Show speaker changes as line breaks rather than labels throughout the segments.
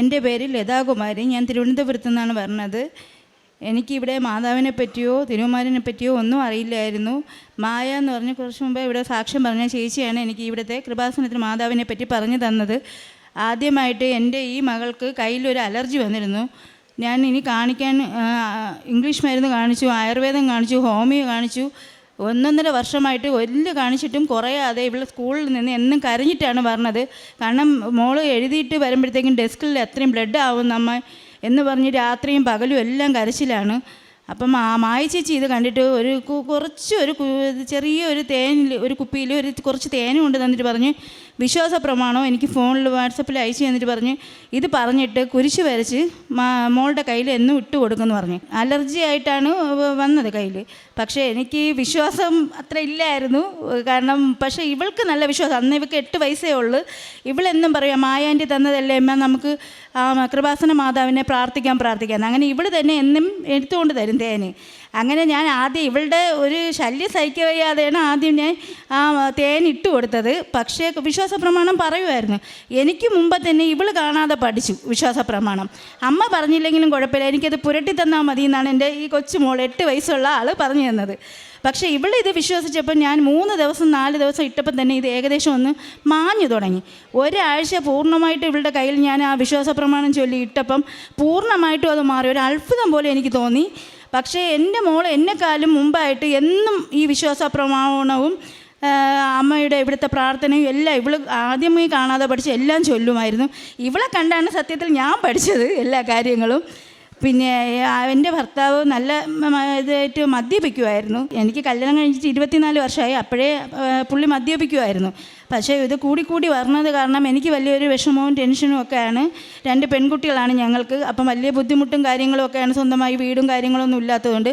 എന്റെ പേര് ലതാകുമാരി ഞാൻ തിരുവനന്തപുരത്തു നിന്നാണ് പറഞ്ഞത് എനിക്കിവിടെ മാതാവിനെ പറ്റിയോ തിരുവുമാരനെ പറ്റിയോ ഒന്നും അറിയില്ലായിരുന്നു. മായ എന്ന് പറഞ്ഞ് കുറച്ച് മുമ്പേ ഇവിടെ സാക്ഷ്യം പറഞ്ഞ ചേച്ചിയാണ് എനിക്ക് ഇവിടുത്തെ കൃപാസനത്തിൽ മാതാവിനെ പറ്റി പറഞ്ഞു തന്നത്. ആദ്യമായിട്ട് എന്റെ ഈ മകൾക്ക് കയ്യിലൊരു അലർജി വന്നിരുന്നു. ഞാൻ ഇനി കാണിക്കാൻ ഇംഗ്ലീഷ് മരുന്ന് കാണിച്ചു ആയുർവേദം കാണിച്ചു ഹോമിയോ കാണിച്ചു. ഒന്നൊന്നര വർഷമായിട്ട് വലിയ കാണിച്ചിട്ടും കുറയാതെ ഇവിടെ സ്കൂളിൽ നിന്ന് എന്നും കരഞ്ഞിട്ടാണ് പറഞ്ഞത്. കാരണം മോൾ എഴുതിയിട്ട് വരുമ്പോഴത്തേക്കും ഡെസ്കിൽ എത്രയും ബ്ലഡ് ആവും നമ്മൾ എന്ന് പറഞ്ഞ് രാത്രിയും പകലും എല്ലാം കരച്ചിലാണ്. അപ്പം ആ മായ ചേച്ചി ഇത് കണ്ടിട്ട് ഒരു കുറച്ച് ഒരു ചെറിയ ഒരു തേനിൽ ഒരു കുപ്പിയിൽ ഒരു കുറച്ച് തേനും കൊണ്ട് തന്നിട്ട് പറഞ്ഞ് വിശ്വാസ പ്രമാണം എനിക്ക് ഫോണിൽ വാട്സപ്പിൽ അയച്ചു തന്നിട്ട് പറഞ്ഞ് ഇത് പറഞ്ഞിട്ട് കുരിശ് വരച്ച് മോളുടെ കയ്യിൽ എന്നും ഇട്ട് കൊടുക്കുമെന്ന് പറഞ്ഞു. അലർജി ആയിട്ടാണ് വന്നത് കയ്യിൽ പക്ഷേ എനിക്ക് വിശ്വാസം അത്ര ഇല്ലായിരുന്നു. കാരണം പക്ഷേ ഇവൾക്ക് നല്ല വിശ്വാസം. അന്ന് ഇവൾക്ക് എട്ട് വയസ്സേ ഉള്ളൂ. ഇവളെന്നും പറയാം മായാന്റെ തന്നതല്ലേ അമ്മ നമുക്ക് കൃപാസന മാതാവിനെ പ്രാർത്ഥിക്കാൻ പ്രാർത്ഥിക്കാൻ അങ്ങനെ ഇവൾ തന്നെ എന്നും എടുത്തുകൊണ്ട് തരും തേന്. അങ്ങനെ ഞാൻ ആദ്യം ഇവളുടെ ഒരു ശല്യം സഹിക്കവയ്യാതെയാണ് ആദ്യം ഞാൻ ആ തേൻ ഇട്ട് കൊടുത്തത്. പക്ഷേ വിശ്വാസ പ്രമാണം പറയുമായിരുന്നു എനിക്ക് മുമ്പ് തന്നെ ഇവൾ കാണാതെ പഠിച്ചു വിശ്വാസ പ്രമാണം അമ്മ പറഞ്ഞില്ലെങ്കിലും കുഴപ്പമില്ല. എനിക്കത് പുരട്ടി തന്നാൽ മതി എന്നാണ് എന്റെ ഈ കൊച്ചുമോൾ എട്ട് വയസ്സുള്ള ആൾ പറഞ്ഞു തന്നത്. പക്ഷേ ഇവൾ ഇത് വിശ്വസിച്ചപ്പോൾ ഞാൻ മൂന്ന് ദിവസം നാല് ദിവസം ഇട്ടപ്പോൾ തന്നെ ഇത് ഏകദേശം ഒന്ന് മാഞ്ഞു തുടങ്ങി. ഒരാഴ്ച പൂർണമായിട്ട് ഇവളുടെ കയ്യിൽ ഞാൻ ആ വിശ്വാസ പ്രമാണം ചൊല്ലി ഇട്ടപ്പം പൂർണമായിട്ടും അത് മാറി. ഒരു അത്ഭുതം പോലെ എനിക്ക് തോന്നി. പക്ഷേ എന്റെ മോൾ എന്നെക്കാലും മുമ്പായിട്ട് എന്നും ഈ വിശ്വാസ പ്രമാണവും അമ്മയുടെ ഇവിടുത്തെ പ്രാർത്ഥനയും എല്ലാം ഇവൾ ആദ്യമേ കാണാതെ പഠിച്ച് എല്ലാം ചൊല്ലുമായിരുന്നു. ഇവളെ കണ്ടാണ് സത്യത്തിൽ ഞാൻ പഠിച്ചത് എല്ലാ കാര്യങ്ങളും. പിന്നെ എന്റെ ഭർത്താവ് നല്ല ഇതായിട്ട് മദ്യപിക്കുമായിരുന്നു. എനിക്ക് കല്യാണം കഴിഞ്ഞിട്ട് ഇരുപത്തിനാല് വർഷമായി. അപ്പോഴേ പുള്ളി മദ്യപിക്കുമായിരുന്നു. പക്ഷേ ഇത് കൂടിക്കൂടി വരുന്നത് കാരണം എനിക്ക് വലിയൊരു വിഷമവും ടെൻഷനും ഒക്കെയാണ്. രണ്ട് പെൺകുട്ടികളാണ് ഞങ്ങൾക്ക്. അപ്പം വലിയ ബുദ്ധിമുട്ടും കാര്യങ്ങളും ഒക്കെയാണ് സ്വന്തമായി വീടും കാര്യങ്ങളൊന്നും ഇല്ലാത്തതുകൊണ്ട്.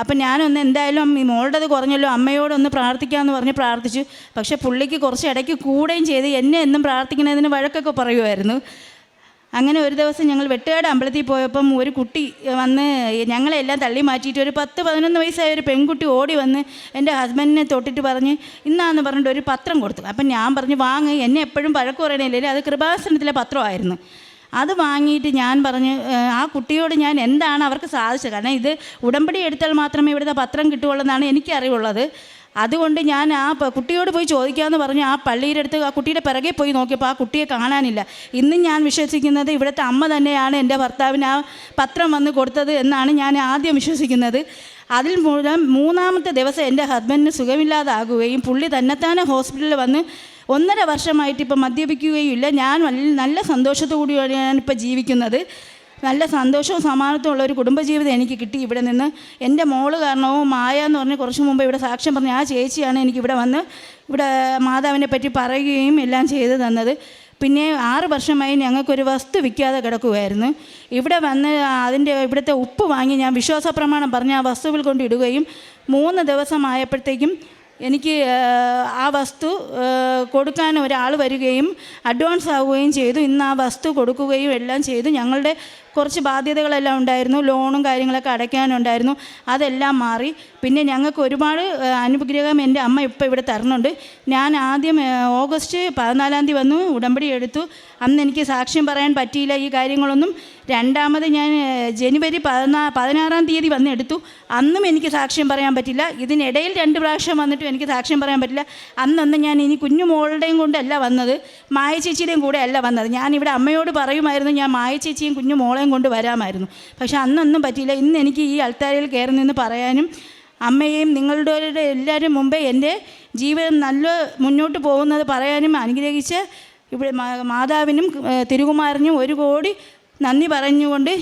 അപ്പം ഞാനൊന്ന് എന്തായാലും ഈ മോളുടേത് കുറഞ്ഞല്ലോ അമ്മയോടൊന്ന് പ്രാർത്ഥിക്കാമെന്ന് പറഞ്ഞ് പ്രാർത്ഥിച്ചു. പക്ഷേ പുള്ളിക്ക് കുറച്ച് ഇടയ്ക്ക് കൂടുകയും ചെയ്ത് എന്നെ എന്നും പ്രാർത്ഥിക്കുന്നതിന് വഴക്കൊക്കെ പറയുമായിരുന്നു അങ്ങനെ ഒരു ദിവസം ഞങ്ങൾ വെട്ടുകാട് അമ്പലത്തിൽ പോയപ്പം ഒരു കുട്ടി വന്ന് ഞങ്ങളെല്ലാം തള്ളി മാറ്റിയിട്ട് ഒരു പത്ത് പതിനൊന്ന് വയസ്സായ ഒരു പെൺകുട്ടി ഓടി വന്ന് എന്റെ ഹസ്ബൻഡിനെ തൊട്ടിട്ട് പറഞ്ഞ് ഇന്നാന്ന് പറഞ്ഞിട്ട് ഒരു പത്രം കൊടുത്തു. അപ്പം ഞാൻ പറഞ്ഞു വാങ്ങി എന്നെ എപ്പോഴും പഴക്കം പറയണില്ലേ അത് കൃപാസനത്തിലെ പത്രമായിരുന്നു. അത് വാങ്ങിയിട്ട് ഞാൻ പറഞ്ഞ് ആ കുട്ടിയോട് ഞാൻ എന്താണ് അവർക്ക് സാധിച്ചത്? കാരണം ഇത് ഉടമ്പടി എടുത്താൽ മാത്രമേ ഇവിടുത്തെ പത്രം കിട്ടുകയുള്ളൂ എന്നാണ് എനിക്കറിവുള്ളത്. അതുകൊണ്ട് ഞാൻ ആ കുട്ടിയോട് പോയി ചോദിക്കാമെന്ന് പറഞ്ഞ് ആ പള്ളിയുടെ അടുത്ത് ആ കുട്ടിയുടെ പിറകെ പോയി നോക്കിയപ്പോൾ ആ കുട്ടിയെ കാണാനില്ല. ഇന്നും ഞാൻ വിശ്വസിക്കുന്നത് ഇവിടുത്തെ അമ്മ തന്നെയാണ് എന്റെ ഭർത്താവിന് ആ പത്രം വന്ന് കൊടുത്തത് എന്നാണ് ഞാൻ ആദ്യം വിശ്വസിക്കുന്നത്. അതിൽ മൂലം മൂന്നാമത്തെ ദിവസം എന്റെ ഹസ്ബൻഡിന് സുഖമില്ലാതാകുകയും പുള്ളി തന്നെത്താനെ ഹോസ്പിറ്റലിൽ വന്ന് ഒന്നര വർഷമായിട്ട് ഇപ്പം മദ്യപിക്കുകയും ഇല്ല. ഞാൻ നല്ല നല്ല സന്തോഷത്തോടു കൂടിയാണ് ഇപ്പോൾ ജീവിക്കുന്നത്. നല്ല സന്തോഷവും സമാനത്തും ഉള്ള ഒരു കുടുംബജീവിതം എനിക്ക് കിട്ടി ഇവിടെ നിന്ന്. എന്റെ മോൾ കാരണവും മായ എന്ന് പറഞ്ഞ് കുറച്ച് മുമ്പ് ഇവിടെ സാക്ഷ്യം പറഞ്ഞ ആ ചേച്ചിയാണ് എനിക്ക് ഇവിടെ വന്ന് ഇവിടെ മാതാവിനെ പറ്റി പറയുകയും എല്ലാം ചെയ്തു തന്നത്. പിന്നെ ആറ് വർഷമായി ഞങ്ങൾക്കൊരു വസ്തു വിൽക്കാതെ കിടക്കുമായിരുന്നു ഇവിടെ വന്ന് അതിന്റെ ഇവിടുത്തെ ഉപ്പ് വാങ്ങി ഞാൻ വിശ്വാസ പ്രമാണം പറഞ്ഞ് ആ വസ്തുവിൽ കൊണ്ടിടുകയും മൂന്ന് ദിവസമായപ്പോഴത്തേക്കും എനിക്ക് ആ, വസ്തു കൊടുക്കാൻ ഒരാൾ വരികയും അഡ്വാൻസ് ആവുകയും ചെയ്തു. ഇന്ന് ആ വസ്തു കൊടുക്കുകയും എല്ലാം ചെയ്തു. ഞങ്ങളുടെ കുറച്ച് ബാധ്യതകളെല്ലാം ഉണ്ടായിരുന്നു. ലോണും കാര്യങ്ങളൊക്കെ അടയ്ക്കാനുണ്ടായിരുന്നു. അതെല്ലാം മാറി. പിന്നെ ഞങ്ങൾക്ക് ഒരുപാട് അനുഗ്രഹം എന്റെ അമ്മ ഇപ്പോൾ ഇവിടെ തരുന്നുണ്ട്. ഞാൻ ആദ്യം ഓഗസ്റ്റ് പതിനാലാം തീയതി വന്നു ഉടമ്പടി എടുത്തു. അന്ന് എനിക്ക് സാക്ഷ്യം പറയാൻ പറ്റിയില്ല ഈ കാര്യങ്ങളൊന്നും. രണ്ടാമത് ഞാൻ ജനുവരി പതിനാ പതിനാറാം തീയതി വന്ന് എടുത്തു. അന്നും എനിക്ക് സാക്ഷ്യം പറയാൻ പറ്റില്ല. ഇതിനിടയിൽ രണ്ട് പ്രാവശ്യം വന്നിട്ടും എനിക്ക് സാക്ഷ്യം പറയാൻ പറ്റില്ല. അന്നന്ന് ഞാൻ ഇനി കുഞ്ഞു മോളുടെയും കൊണ്ടല്ല വന്നത്. മായ ചേച്ചിയുടെയും കൂടെ അല്ല വന്നത്. ഞാൻ ഇവിടെ അമ്മയോട് പറയുമായിരുന്നു ഞാൻ മായ ചേച്ചിയും കുഞ്ഞു മോളെയും കൊണ്ട് വരാമായിരുന്നു. പക്ഷെ അന്നൊന്നും പറ്റിയില്ല. ഇന്ന് എനിക്ക് ഈ അൾത്താരയിൽ കയറി നിന്ന് പറയാനും അമ്മയെയും നിങ്ങളുടെ എല്ലാവരും മുമ്പേ എന്റെ ജീവിതം നല്ല മുന്നോട്ട് പോകുന്നത് പറയാനും അനുഗ്രഹിച്ച് ഇവിടെ മാതാവിനും തിരുകുമാരനും ഒരു കോടി നന്ദി പറഞ്ഞുകൊണ്ട്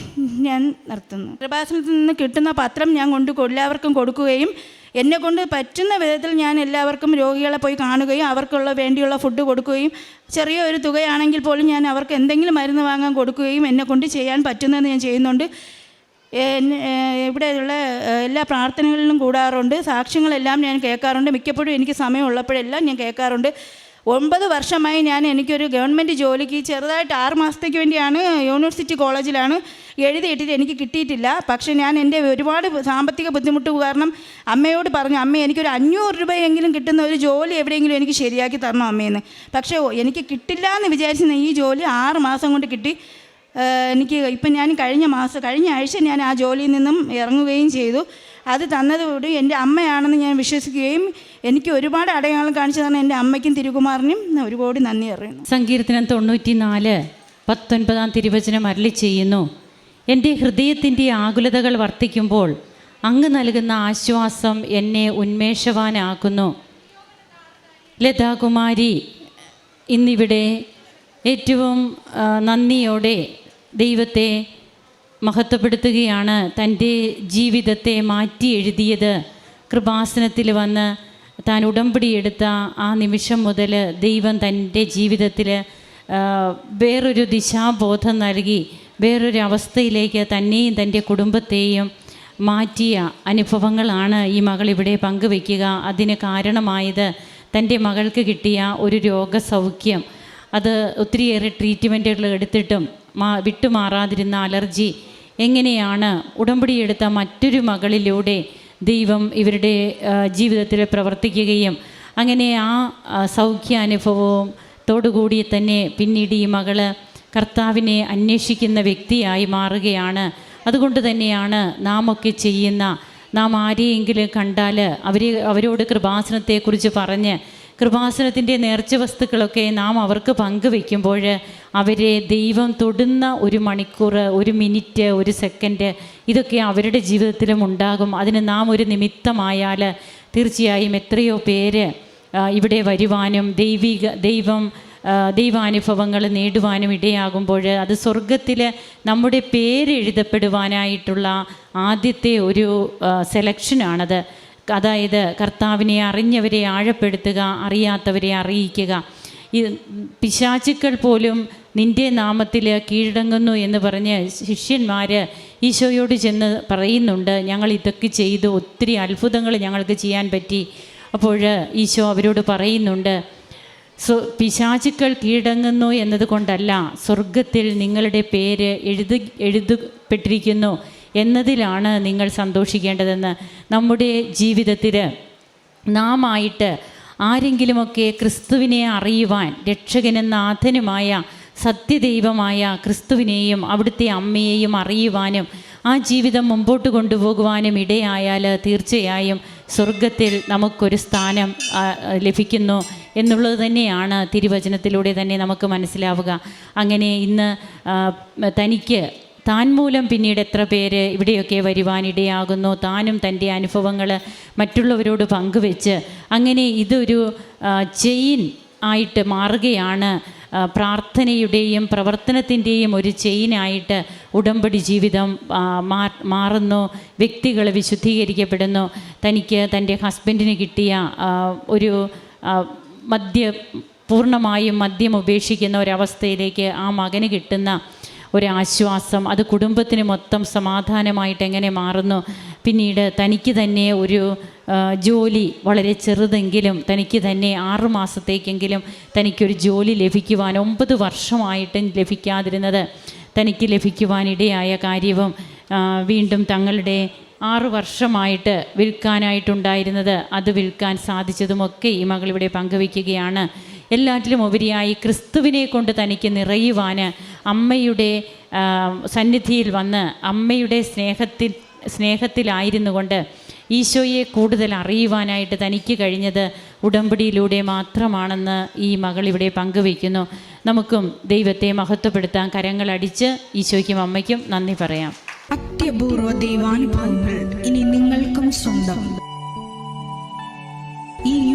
ഞാൻ നിർത്തുന്നു. കൃപാസനത്തിൽ നിന്ന് കിട്ടുന്ന പത്രം ഞാൻ കൊണ്ട് എല്ലാവർക്കും കൊടുക്കുകയും എന്നെ കൊണ്ട് പറ്റുന്ന വിധത്തിൽ ഞാൻ എല്ലാവർക്കും രോഗികളെ പോയി കാണുകയും അവർക്കുള്ള വേണ്ടിയുള്ള ഫുഡ് കൊടുക്കുകയും ചെറിയ ഒരു തുകയാണെങ്കിൽ പോലും ഞാൻ അവർക്ക് എന്തെങ്കിലും മരുന്ന് വാങ്ങാൻ കൊടുക്കുകയും എന്നെ കൊണ്ട് ചെയ്യാൻ പറ്റുന്നത് ഞാൻ ചെയ്യുന്നുണ്ട്. ഇവിടെയുള്ള എല്ലാ പ്രാർത്ഥനകളിലും കൂടാറുണ്ട്. സാക്ഷ്യങ്ങളെല്ലാം ഞാൻ കേൾക്കാറുണ്ട്. മിക്കപ്പോഴും എനിക്ക് സമയമുള്ളപ്പോഴെല്ലാം ഞാൻ കേൾക്കാറുണ്ട്. ഒമ്പത് വർഷമായി ഞാൻ എനിക്കൊരു ഗവൺമെന്റ് ജോലിക്ക് ചെറുതായിട്ട് ആറ് മാസത്തേക്ക് വേണ്ടിയാണ് യൂണിവേഴ്സിറ്റി കോളേജിലാണ് എഴുതിയിട്ടിട്ട് എനിക്ക് കിട്ടിയിട്ടില്ല. പക്ഷേ ഞാൻ എന്റെ ഒരുപാട് സാമ്പത്തിക ബുദ്ധിമുട്ട് കാരണം അമ്മയോട് പറഞ്ഞു അമ്മ എനിക്കൊരു അഞ്ഞൂറ് രൂപയെങ്കിലും കിട്ടുന്ന ഒരു ജോലി എവിടെയെങ്കിലും എനിക്ക് ശരിയാക്കി തരണം അമ്മയെന്ന് പക്ഷേ എനിക്ക് കിട്ടില്ല എന്ന് വിചാരിച്ചിരുന്ന ഈ ജോലി ആറ് മാസം കൊണ്ട് കിട്ടി. എനിക്ക് ഇപ്പം ഞാൻ കഴിഞ്ഞ മാസം കഴിഞ്ഞ ആഴ്ച ഞാൻ ആ ജോലിയിൽ നിന്നും ഇറങ്ങുകയും ചെയ്തു. അത് തന്നതോട് എന്റെ അമ്മയാണെന്ന് ഞാൻ വിശ്വസിക്കുകയും എനിക്ക് ഒരുപാട് അടയാളം കാണിച്ചു തന്നെ എന്റെ അമ്മയ്ക്കും തിരുകുമാറിനും ഒരുപാട് നന്ദി അറിയുന്നു
സങ്കീർത്തനം തൊണ്ണൂറ്റി നാല് പത്തൊൻപതാം തിരുവചനം അരളി ചെയ്യുന്നു. എന്റെ ഹൃദയത്തിന്റെ ആകുലതകൾ വർദ്ധിക്കുമ്പോൾ അങ്ങ് നൽകുന്ന ആശ്വാസം എന്നെ ഉന്മേഷവാനാക്കുന്നു. ലതാകുമാരി ഇന്നിവിടെ ഏറ്റവും നന്ദിയോടെ ദൈവത്തെ മഹത്വപ്പെടുത്തുകയാണ് തന്റെ ജീവിതത്തെ മാറ്റി എഴുതിയത്. കൃപാസനത്തിൽ വന്ന് താൻ ഉടമ്പടിയെടുത്ത ആ നിമിഷം മുതൽ ദൈവം തന്റെ ജീവിതത്തിൽ വേറൊരു ദിശാബോധം നൽകി വേറൊരു അവസ്ഥയിലേക്ക് തന്നെയും തന്റെ കുടുംബത്തെയും മാറ്റിയ അനുഭവങ്ങളാണ് ഈ മകൾ ഇവിടെ പങ്കുവയ്ക്കുക. അതിന് കാരണമായത് തന്റെ മകൾക്ക് കിട്ടിയ ഒരു രോഗസൗഖ്യം. അത് ഒത്തിരിയേറെ ട്രീറ്റ്മെന്റുകൾ എടുത്തിട്ടും മാ വിട്ടുമാറാതിരുന്ന അലർജി എങ്ങനെയാണ് ഉടമ്പടിയെടുത്ത മറ്റൊരു മകളിലൂടെ ദൈവം ഇവരുടെ ജീവിതത്തിൽ പ്രവർത്തിക്കുകയും അങ്ങനെ ആ സൗഖ്യാനുഭവവും തോടുകൂടി തന്നെ പിന്നീട് ഈ മകൾ കർത്താവിനെ അന്വേഷിക്കുന്ന വ്യക്തിയായി മാറുകയാണ്. അതുകൊണ്ട് തന്നെയാണ് നാം ഒക്കെ ചെയ്യുന്ന നാം ആരെയെങ്കിലും കണ്ടാൽ അവർ അവരോട് കൃപാസനത്തെക്കുറിച്ച് പറഞ്ഞ് കൃപാസനത്തിന്റെ നേർച്ച വസ്തുക്കളൊക്കെ നാം അവർക്ക് പങ്കുവെക്കുമ്പോൾ അവരെ ദൈവം തൊടുന്ന ഒരു മണിക്കൂർ ഒരു മിനിറ്റ് ഒരു സെക്കൻഡ് ഇതൊക്കെ അവരുടെ ജീവിതത്തിലും ഉണ്ടാകും. അതിന് നാം ഒരു നിമിത്തമായാൽ തീർച്ചയായും എത്രയോ പേര് ഇവിടെ വരുവാനും ദൈവിക ദൈവം ദൈവാനുഭവങ്ങൾ നേടുവാനും ഇടയാകുമ്പോൾ അത് സ്വർഗത്തിൽ നമ്മുടെ പേര് എഴുതപ്പെടുവാനായിട്ടുള്ള ആദ്യത്തെ ഒരു സെലക്ഷനാണത് അതായത് കർത്താവിനെ അറിഞ്ഞവരെ ആഴപ്പെടുത്തുക അറിയാത്തവരെ അറിയിക്കുക. പിശാചുക്കൾ പോലും നിന്റെ നാമത്തിൽ കീഴടങ്ങുന്നു എന്ന് പറഞ്ഞ് ശിഷ്യന്മാർ ഈശോയോട് ചെന്ന് പറയുന്നുണ്ട്. ഞങ്ങൾ ഇതൊക്കെ ചെയ്തു. ഒത്തിരി അത്ഭുതങ്ങൾ ഞങ്ങൾക്ക് ചെയ്യാൻ പറ്റി. അപ്പോൾ ഈശോ അവരോട് പറയുന്നുണ്ട് പിശാചുക്കൾ കീഴടങ്ങുന്നു എന്നതുകൊണ്ടല്ല സ്വർഗത്തിൽ നിങ്ങളുടെ പേര് എഴുതി എഴുതപ്പെട്ടിരിക്കുന്നു എന്നതിലാണ് നിങ്ങൾ സന്തോഷിക്കേണ്ടതെന്ന് നമ്മുടെ ജീവിതത്തിൽ നാം ആയിട്ട് ആരെങ്കിലുമൊക്കെ ക്രിസ്തുവിനെ അറിയുവാൻ രക്ഷകനെന്ന നാഥനുമായ സത്യദൈവമായ ക്രിസ്തുവിനെയും അവിടുത്തെ അമ്മയെയും അറിയുവാനും ആ ജീവിതം മുമ്പോട്ട് കൊണ്ടുപോകുവാനും ഇടയായാൽ തീർച്ചയായും സ്വർഗത്തിൽ നമുക്കൊരു സ്ഥാനം ലഭിക്കുന്നു എന്നുള്ളത് തന്നെയാണ് തിരുവചനത്തിലൂടെ തന്നെ നമുക്ക് മനസ്സിലാവുക. അങ്ങനെ ഇന്ന് തനിക്ക് താൻ മൂലം പിന്നീട് എത്ര പേര് ഇവിടെയൊക്കെ വരുവാനിടയാകുന്നു താനും തന്റെ അനുഭവങ്ങൾ മറ്റുള്ളവരോട് പങ്കുവെച്ച് അങ്ങനെ ഇതൊരു ചെയിൻ ആയിട്ട് മാറുകയാണ്. പ്രാർത്ഥനയുടെയും പ്രവർത്തനത്തിന്റെയും ഒരു ചെയിനായിട്ട് ഉടമ്പടി ജീവിതം മാറുന്നു. വ്യക്തികൾ വിശുദ്ധീകരിക്കപ്പെടുന്നു. തനിക്ക് തന്റെ ഹസ്ബൻഡിന് കിട്ടിയ ഒരു മദ്യ പൂർണമായും മദ്യം ഉപേക്ഷിക്കുന്ന ഒരവസ്ഥയിലേക്ക് ആ മകന് കിട്ടുന്ന ഒരാശ്വാസം അത് കുടുംബത്തിന് മൊത്തം സമാധാനമായിട്ട് എങ്ങനെ മാറുന്നു? പിന്നീട് തനിക്ക് തന്നെ ഒരു ജോലി വളരെ ചെറുതെങ്കിലും തനിക്ക് തന്നെ ആറു മാസത്തേക്കെങ്കിലും തനിക്കൊരു ജോലി ലഭിക്കുവാൻ ഒമ്പത് വർഷമായിട്ടും ലഭിക്കാതിരുന്നത് തനിക്ക് ലഭിക്കുവാനിടയായ കാര്യവും വീണ്ടും തങ്ങളുടെ ആറു വർഷമായിട്ട് വിൽക്കാനായിട്ടുണ്ടായിരുന്നത് അത് വിൽക്കാൻ സാധിച്ചതുമൊക്കെ ഈ മകൾ ഇവിടെ പങ്കുവയ്ക്കുകയാണ്. എല്ലാറ്റിലും ഉപരിയായി ക്രിസ്തുവിനെ കൊണ്ട് തനിക്ക് നിറയുവാൻ അമ്മയുടെ സന്നിധിയിൽ വന്ന് അമ്മയുടെ സ്നേഹത്തിൽ സ്നേഹത്തിലായിരുന്നു കൊണ്ട് ഈശോയെ കൂടുതൽ അറിയുവാനായിട്ട് തനിക്ക് കഴിഞ്ഞത് ഉടമ്പടിയിലൂടെ മാത്രമാണെന്ന് ഈ മകൾ ഇവിടെ പങ്കുവയ്ക്കുന്നു. നമുക്കും ദൈവത്തെ മഹത്വപ്പെടുത്താൻ കരങ്ങളടിച്ച് ഈശോയ്ക്കും അമ്മയ്ക്കും നന്ദി പറയാം.
അത്യപൂർവ ദൈവാനുഭവങ്ങൾ ഇനി നിങ്ങൾക്കും സ്വന്തം. ഈ